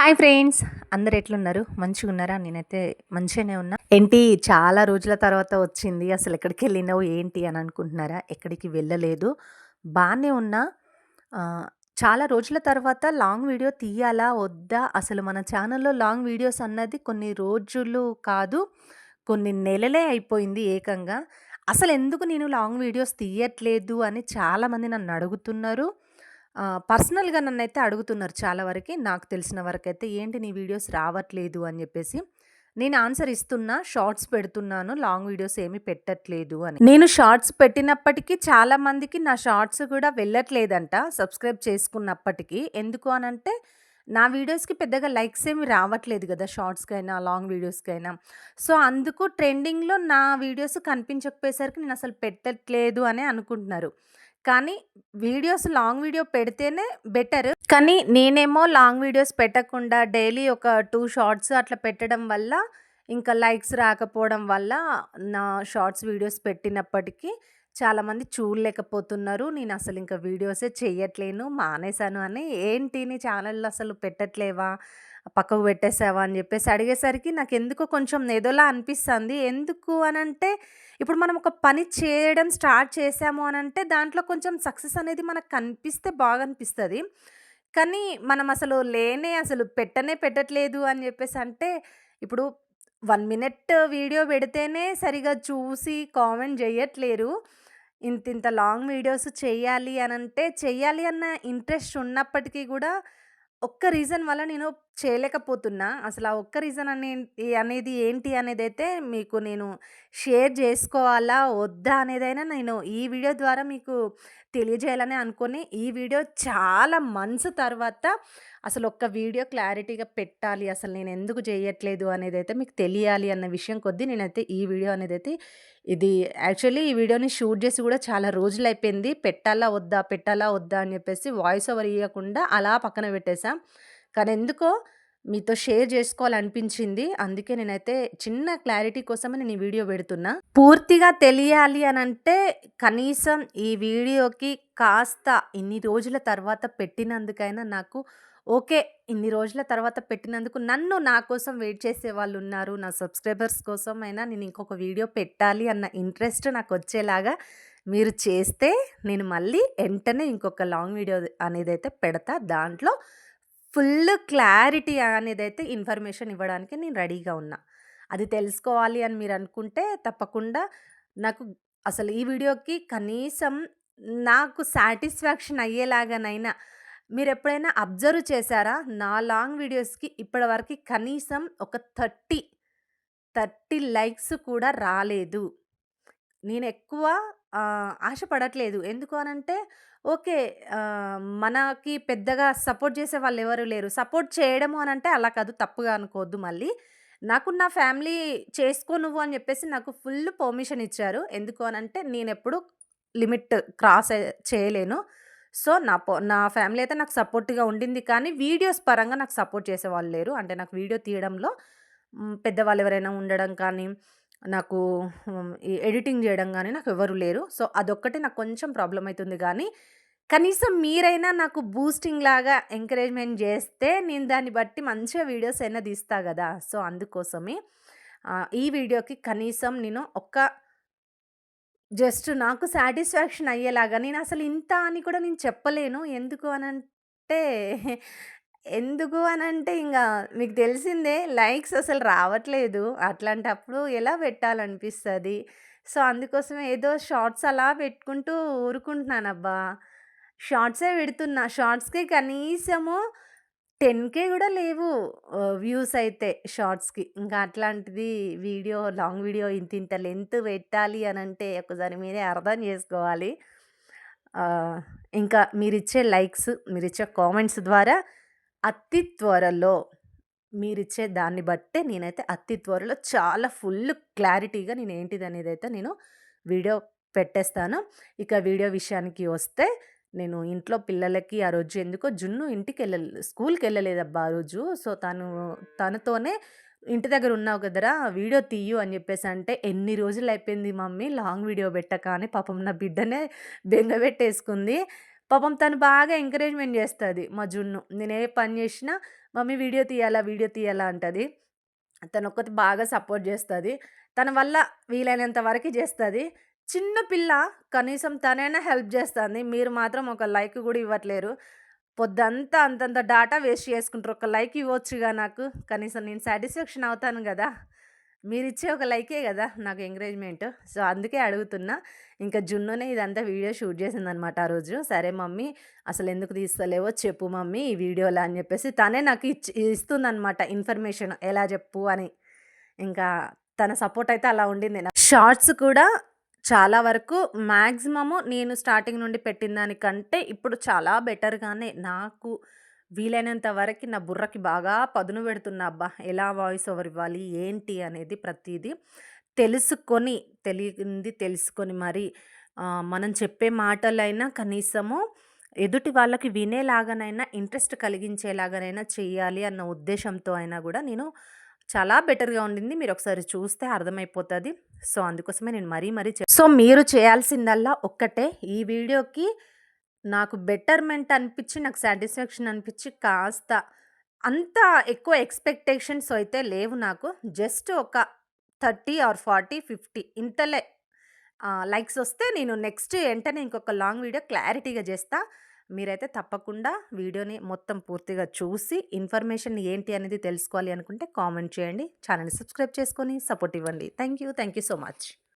Hi friends. అందరు ఎట్లున్నారు? మంచిగా ఉన్నారా నేనైతే మంచిగానే ఉన్నా. ఏంటి చాలా రోజుల తర్వాత వచ్చింది. అసలు ఎక్కడికి వెళ్ళినావు? ఏంటి అని అనుకుంటున్నారా? ఎక్కడికి వెళ్ళలేదు. బాగానే ఉన్నా. చాలా రోజుల తర్వాత లాంగ్ వీడియో తీయాలా? వద్దా? అసలు మన ఛానల్లో లాంగ్ వీడియోస్ అన్నది కొన్ని రోజులు కాదు. కొన్ని నెలలే అయిపోయింది ఏకంగా. అసలు ఎందుకు నేను లాంగ్ వీడియోస్ తీయట్లేదు అని చాలామంది నన్ను అడుగుతున్నారు. పర్సనల్‌గా నన్నైతే అడుగుతున్నారు చాలా వరకు నాకు తెలిసిన వరకైతే ఏంటి నీ వీడియోస్ రావట్లేదు అని చెప్పేసి నేను ఆన్సర్ ఇస్తున్నా. షార్ట్స్ పెడుతున్నాను. లాంగ్ వీడియోస్ ఏమి పెట్టట్లేదు అని. నేను షార్ట్స్ పెట్టినప్పటికీ చాలా మందికి నా షార్ట్స్ కూడా వెళ్ళట్లేదంట. సబ్స్క్రైబ్ చేసుకున్నప్పటికీ ఎందుకు అనంటే నా వీడియోస్‌కి పెద్దగా లైక్స్ ఏమి రావట్లేదు కదా షార్ట్స్‌కైనా, లాంగ్ వీడియోస్‌కైనా. సో, అందుకు ట్రెండింగ్‌లో నా వీడియోస్ కనిపించకపోయేసరికి నేను అసలు పెట్టట్లేదు అనే అనుకుంటున్నారు. కానీ వీడియోస్ లాంగ్ వీడియో పెడితేనే బెటర్. కానీ నేనేమో లాంగ్ వీడియోస్ పెట్టకుండా డైలీ ఒక టూ షార్ట్స్ అట్లా పెట్టడం వల్ల ఇంకా లైక్స్ రాకపోవడం వల్ల నా షార్ట్స్ వీడియోస్ పెట్టినప్పటికీ చాలామంది చూడలేకపోతున్నారు. నేను అసలు ఇంకా వీడియోసే చేయట్లేను మానేశాను అని ఏంటి నీ ఛానల్‌లో అసలు పెట్టట్లేవా? పక్కకు పెట్టేసావా? అని చెప్పేసి అడిగేసరికి నాకు ఎందుకో కొంచెం ఏదోలా అనిపిస్తుంది ఎందుకు అనంటే ఇప్పుడు మనం ఒక పని చేయడం స్టార్ట్ చేశాము అనంటే దాంట్లో కొంచెం సక్సెస్ అనేది మనకు కనిపిస్తే అనిపిస్తుంది కానీ మనం అసలు లేనే అసలు పెట్టనే పెట్టట్లేదు అని చెప్పేసి అంటే ఇప్పుడు వన్ మినిట్ వీడియో పెడితేనే సరిగా చూసి కామెంట్ ఇంత ఇంత లాంగ్ వీడియోస్ చేయాలి అని అంటే చెయ్యాలి అన్న ఇంట్రెస్ట్ ఉన్నప్పటికీ కూడా ఒక్క రీజన్ వల్ల నేను చేయలేకపోతున్నా. అసలు ఆ ఒక్క రీజన్ అనే అనేది ఏంటి అనేది అయితే మీకు నేను షేర్ చేసుకోవాలా వద్దా? అనేదైనా నేను ఈ వీడియో ద్వారా మీకు తెలియజేయాలని అనుకుని ఈ వీడియో చాలా మంత్స్ తర్వాత అసలు ఒక్క వీడియో క్లారిటీగా పెట్టాలి. అసలు నేను ఎందుకు చేయట్లేదు అనేది అయితే మీకు తెలియాలి అన్న విషయం కొద్దీ నేనైతే ఈ వీడియో అనేది అయితే ఇది యాక్చువల్లీ ఈ వీడియోని షూట్ చేసి కూడా చాలా రోజులు అయిపోయింది పెట్టాలా? వద్దా? పెట్టాలా? వద్దా? అని చెప్పేసి వాయిస్ ఓవర్ ఇవ్వకుండా అలా పక్కన పెట్టేశాం కానీ ఎందుకో మీతో షేర్ చేసుకోవాలనిపించింది అందుకే నేనైతే చిన్న క్లారిటీ కోసమే నేను ఈ వీడియో పెడుతున్నా పూర్తిగా తెలియాలి అని అంటే కనీసం ఈ వీడియోకి కాస్త ఇన్ని రోజుల తర్వాత పెట్టినందుకైనా నాకు ఓకే. ఇన్ని రోజుల తర్వాత పెట్టినందుకు నన్ను నా కోసం వెయిట్ చేసే వాళ్ళు ఉన్నారు నా సబ్స్క్రైబర్స్ కోసమైనా నేను ఇంకొక వీడియో పెట్టాలి అన్న ఇంట్రెస్ట్ నాకు వచ్చేలాగా మీరు చేస్తే నేను మళ్ళీ వెంటనే ఇంకొక లాంగ్ వీడియో అనేది అయితే పెడతా. దాంట్లో ఫుల్ క్లారిటీ అనేదైతే ఇన్ఫర్మేషన్ ఇవ్వడానికి నేను రెడీగా ఉన్నా. అది తెలుసుకోవాలి అని మీరు అనుకుంటే తప్పకుండా నాకు అసలు ఈ వీడియోకి కనీసం నాకు సాటిస్ఫాక్షన్ అయ్యేలాగానైనా మీరు ఎప్పుడైనా అబ్జర్వ్ చేశారా? నా లాంగ్ వీడియోస్‌కి ఇప్పటివరకు కనీసం ఒక 30, 30 లైక్స్ కూడా రాలేదు. నేను ఎక్కువ ఆహ్, ఆశపడట్లేదు. ఎందుకు అనంటే ఓకే. ఆహ్, మనకి పెద్దగా సపోర్ట్ జేసేవాళ్ళు ఎవరు లేరు. సపోర్ట్ చేయడము అనంటే అలా కాదు తప్పుగా అనుకోవద్దు మళ్ళీ. నాకు నా ఫ్యామిలీ చేసుకో నువ్వు అని చెప్పేసి నాకు ఫుల్ పర్మిషన్ ఇచ్చారు. ఎందుకు అనంటే నేనెప్పుడు లిమిట్ క్రాస్ చేయలేను. సో, నా పొ నా ఫ్యామిలీ అయితే నాకు సపోర్ట్‌గా ఉండింది. కానీ వీడియోస్ పరంగా నాకు సపోర్ట్ చేసేవాళ్ళు లేరు. అంటే నాకు వీడియో తీయడంలో హ్మ్, పెద్దవాళ్ళు ఎవరైనా ఉండడం కానీ, నాకు ఈ ఎడిటింగ్ చేయడం కానీ నాకు నాకెవ్వరు లేరు. సో, అదొక్కటే నాకు కొంచెం ప్రాబ్లం అవుతుంది కానీ కనీసం మీరైనా నాకు బూస్టింగ్ లాగా ఎంకరేజ్‌మెంట్ చేస్తే నేను దాన్ని బట్టి మంచిగా వీడియోస్ అయినా తీస్తా కదా సో, అందుకోసమే ఈ వీడియోకి కనీసం నేను ఒక్క జస్ట్ నాకు సాటిస్ఫాక్షన్ అయ్యేలాగా నేను అసలు ఇంత అని కూడా నేను చెప్పలేను. ఎందుకు అని అంటే ఎందుకు అనంటే ఇంగా మీకు తెలిసిందే లైక్స్ అసలు రావట్లేదు. అట్లాంటప్పుడు ఎలా పెట్టాలనిపిస్తది. సో, అందుకోసమే ఏదో షార్ట్స్ అలా పెట్టుకుంటూ ఊరుకుంటున్నానబ్బా! షార్ట్సే పెడుతున్నా. షార్ట్స్‌కి కనీసము 10,000 గూడా లేవు ఆహ్, వ్యూస్ అయితే షార్ట్స్‌కి. ఇంకా అట్లాంటిది వీడియో లాంగ్ వీడియో ఇంతింత లెంత్ పెట్టాలి అనంటే ఒకసారి మీరే అర్థం చేసుకోవాలి ఆహ్, ఇంకా మీరిచ్చే లైక్స్, మీరిచ్చే కామెంట్స్ ద్వారా అతి త్వరలో మీరిచ్చే దాన్ని బట్టే నేనైతే అతి త్వరలో చాలా ఫుల్ క్లారిటీగా నేను ఏంటిదనేదైతే నేను వీడియో పెట్టేస్తాను. ఇక వీడియో విషయానికి వస్తే నేను ఇంట్లో పిల్లలకి ఆ రోజు ఎందుకో జున్ను ఇంటికి వెళ్ళ స్కూల్కి వెళ్ళలేదబ్బా ఆ రోజు. సో, తను తనతోనే ఇంటి దగ్గర ఉన్నావు కదరా! వీడియో తీయు అని చెప్పేసి అంటే ఎన్ని రోజులు అయిపోయింది మమ్మీ లాంగ్ వీడియో పెట్టక అని పాపం నా బిడ్డనే బెంగ పెట్టేసుకుంది పాపం తను బాగా ఎంకరేజ్‌మెంట్ చేస్తుంది మా జున్ను. నేను ఏ పని చేసినా మమ్మీ వీడియో తీయాలా వీడియో తీయాలా అంటది. తను ఒక్కటి బాగా సపోర్ట్ చేస్తుంది. తన వల్ల వీలైనంత వరకు చేస్తుంది. చిన్న పిల్ల కనీసం తనైనా హెల్ప్ చేస్తుంది. మీరు మాత్రం ఒక లైక్ కూడా ఇవ్వట్లేరు. పొద్దంతా అంతంత డాటా వేస్ట్ చేసుకుంటారు. ఒక లైక్ ఇవ్వచ్చుగా నాకు. కనీసం నేను సాటిస్ఫాక్షన్ అవుతాను కదా. మీరు ఇచ్చే ఒక లైకే కదా నాకు ఎంకరేజ్మెంట్ సో అందుకే అడుగుతున్నా. ఇంకా జున్నునే ఇదంతా వీడియో షూట్ చేసిందనమాట ఆ రోజు. సరే మమ్మీ అసలు ఎందుకు తీస్తలేవో చెప్పు మమ్మీ ఈ వీడియోలో అని చెప్పేసి తనే నాకు ఇచ్చి ఇస్తుందనమాట ఇన్ఫర్మేషన్. ఎలా చెప్పు అని. ఇంకా తన సపోర్ట్ అయితే అలా ఉండింది. షార్ట్స్ కూడా చాలా వరకు మ్యాక్సిమము నేను స్టార్టింగ్ నుండి పెట్టిన దానికంటే ఇప్పుడు చాలా బెటర్గానే నాకు వీలైనంత వరకు నా బుర్రకి బాగా పదును పెడుతున్నా అబ్బా! ఎలా వాయిస్ ఓవర్ ఇవ్వాలి? ఏంటి? అనేది ప్రతిదీ తెలుసుకొని తెలియంది తెలుసుకొని మరి మనం చెప్పే మాటలైనా కనీసము ఎదుటి వాళ్ళకి వినేలాగానైనా ఇంట్రెస్ట్ కలిగించేలాగానైనా చేయాలి అన్న ఉద్దేశంతో అయినా కూడా నేను చాలా బెటర్గా ఉండింది. మీరు ఒకసారి చూస్తే అర్థమైపోతుంది. సో అందుకోసమే నేను మరీ మరీ సో మీరు చేయాల్సిందల్లా ఒక్కటే. ఈ వీడియోకి నాకు బెటర్మెంట్ అనిపించి నాకు సాటిస్ఫాక్షన్ అనిపించి కాస్త అంత ఎక్కువ ఎక్స్పెక్టేషన్స్ అయితే లేవు నాకు. జస్ట్ ఒక థర్టీ ఆర్ ఫార్టీ ఫిఫ్టీ ఇంతలే. లైక్స్ వస్తే నేను నెక్స్ట్ వెంటనే ఇంకొక లాంగ్ వీడియో క్లారిటీగా చేస్తా. మీరైతే తప్పకుండా వీడియోని మొత్తం పూర్తిగా చూసి ఇన్ఫర్మేషన్ ఏంటి అనేది తెలుసుకోవాలి అనుకుంటే కామెంట్ చేయండి. ఛానల్ని సబ్స్క్రైబ్ చేసుకొని సపోర్ట్ ఇవ్వండి. Thank you thank you so much